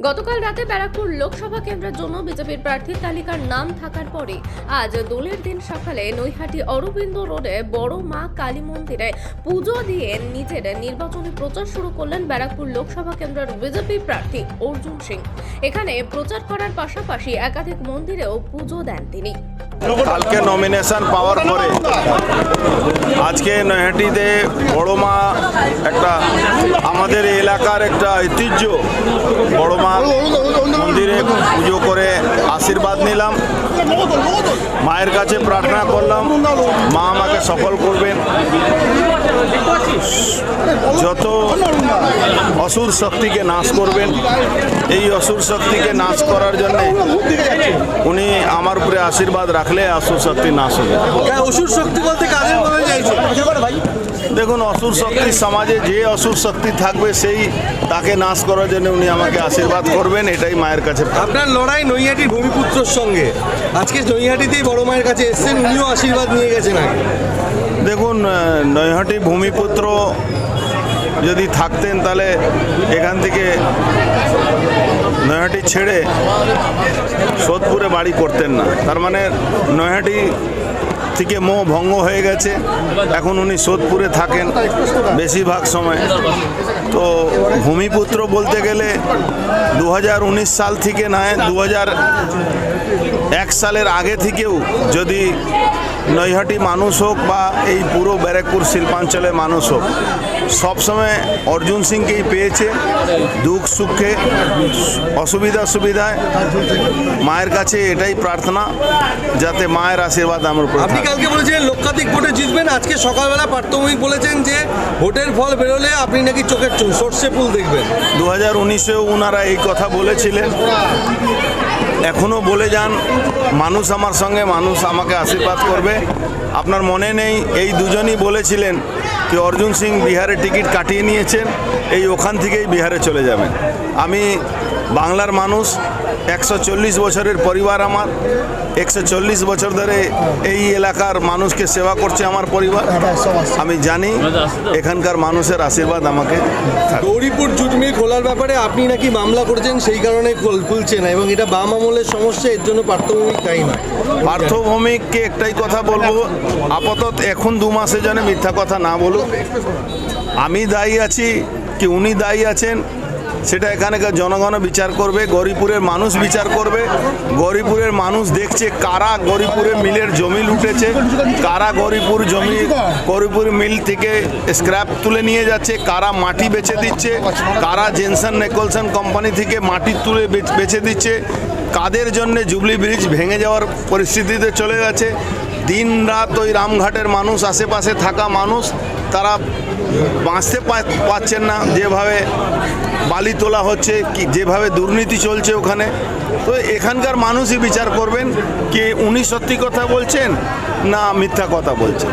গতকাল রাতে ব্যারাকপুর লোকসভা কেন্দ্রের জন্য বিজেপির প্রার্থীর তালিকার নাম থাকার পরে আজ দোলের দিন সকালে নৈহাটি অরবিন্দ রোডে বড় মা কালী মন্দিরে পুজো দিয়ে নিজের নির্বাচনী প্রচার শুরু করলেন ব্যারাকপুর লোকসভা কেন্দ্রের বিজেপি প্রার্থী অর্জুন সিং। এখানে প্রচার করার পাশাপাশি একাধিক মন্দিরেও পুজো দেন তিনি। কালকে নমিনেশন পাওয়ার পরে আজকে নৈহাটিতে বড় মা একটা আমাদের এলাকার একটা ঐতিহ্য। বড় মা মন্দিরে পুজো করে আশীর্বাদ নিলাম। মায়ের কাছে প্রার্থনা করলাম। মা আমাকে সফল করবেন। যত অসুর শক্তিকে নাশ করবেন এই অসুর শক্তিকে নাশ করার জন্য উনি আমার উপরে আশীর্বাদ রাখলে অসুর শক্তি নাশ হবে। অসুর শক্তি বলতে চাইছে? দেখুন অসুর শক্তি সমাজে যে অসুর শক্তি থাকবে সেই তাকে নাশ করার জন্য উনি আমাকে আশীর্বাদ করবেন এটাই মায়ের কাছে আপনার লড়াই নৈহাটির ভূমিপুত্রর সঙ্গে। আজকে নৈহাটিতেই বড় মায়ের কাছে এসেছেন উনিও আশীর্বাদ নিয়ে গেছেন আগে। দেখুন নৈহাটি ভূমিপুত্র যদি থাকতেন তাহলে এখান থেকে নৈহাটি ছেড়ে সোদপুরে বাড়ি করতেন না। তার মানে নৈহাটি থেকে মোহ ভঙ্গ হয়ে গেছে। এখন উনি সোদপুরে থাকেন বেশিরভাগ সময়। তো ভূমিপুত্র বলতে গেলে দু হাজার উনিশ সাল থেকে নয় দু এক সালের আগে থেকেও যদি নৈহাটি মানুষ হোক বা এই পুরো ব্যারাকপুর শিল্পাঞ্চলের মানুষ হোক সবসময় অর্জুন সিংকেই পেয়েছে দুঃখ সুখে অসুবিধা সুবিধায় মায়ের কাছে এটাই প্রার্থনা যাতে মায়ের আশীর্বাদ আমার উপর আপনি কালকে বলেছিলেন লক্ষাধিক ভোটে জিতবেন আজকে সকালবেলা পার্থভূমিক বলেছেন যে ভোটের ফল বেরোলে আপনি নাকি চোখের সর্ষে ফুল দেখবেন। দু হাজার উনিশেও ওনারা এই কথা বলেছিলেন। এখনও বলে যান মানুষ আমার সঙ্গে মানুষ আমাকে আশীর্বাদ করবে। আপনার মনে নেই, এই দুজনই বলেছিলেন যে অর্জুন সিং বিহারে টিকিট কাটিয়ে নিয়েছেন, এই ওখান থেকেই বিহারে চলে যাবেন। আমি বাংলার মানুষ একশো চল্লিশ বছরের পরিবার আমার একশো চল্লিশ বছর ধরে এই এলাকার মানুষকে সেবা করছে আমার পরিবার। আমি জানি এখানকার মানুষের আশীর্বাদ আমাকে গৌরীপুর জুট মিল খোলার ব্যাপারে আপনি নাকি মামলা করেছেন সেই কারণে খোল- খুলছে না এবং এটা বাম আমলের সমস্যা এর জন্য পার্থভূমিক দায়ী না পার্থভৌমিককে একটাই কথা বলব আপাতত এখন দু মাসের জন্য মিথ্যা কথা না বলুক। আমি দায়ী আছি কি উনি দায়ী আছেন সেটা এখানকার জনগণ বিচার করবে, গরিপুরের মানুষ বিচার করবে। গরিপুরের মানুষ দেখছে কারা গরিপুরের মিলের জমি লুটেছে, কারা গরিপুর জমি, গরিপুর মিল থেকে স্ক্র্যাপ তুলে নিয়ে যাচ্ছে, কারা মাটি বেচে দিচ্ছে, কারা জেনসন নেকলসন কোম্পানি থেকে মাটি তুলে বেচ- দিচ্ছে। কাদের জন্য জুবলি ব্রিজ ভেঙে যাওয়ার পরিস্থিতিতে চলে গেছে দিন রাত ওই রামঘাটের মানুষ, আশেপাশে থাকা মানুষ, তারা বাঁচতে পারছেন না। যেভাবে বালি তোলা হচ্ছে, কি যেভাবে দুর্নীতি চলছে ওখানে। তো এখানকার মানুষই বিচার করবেন, কি উনি সত্যি কথা বলছেন না মিথ্যা কথা বলছেন।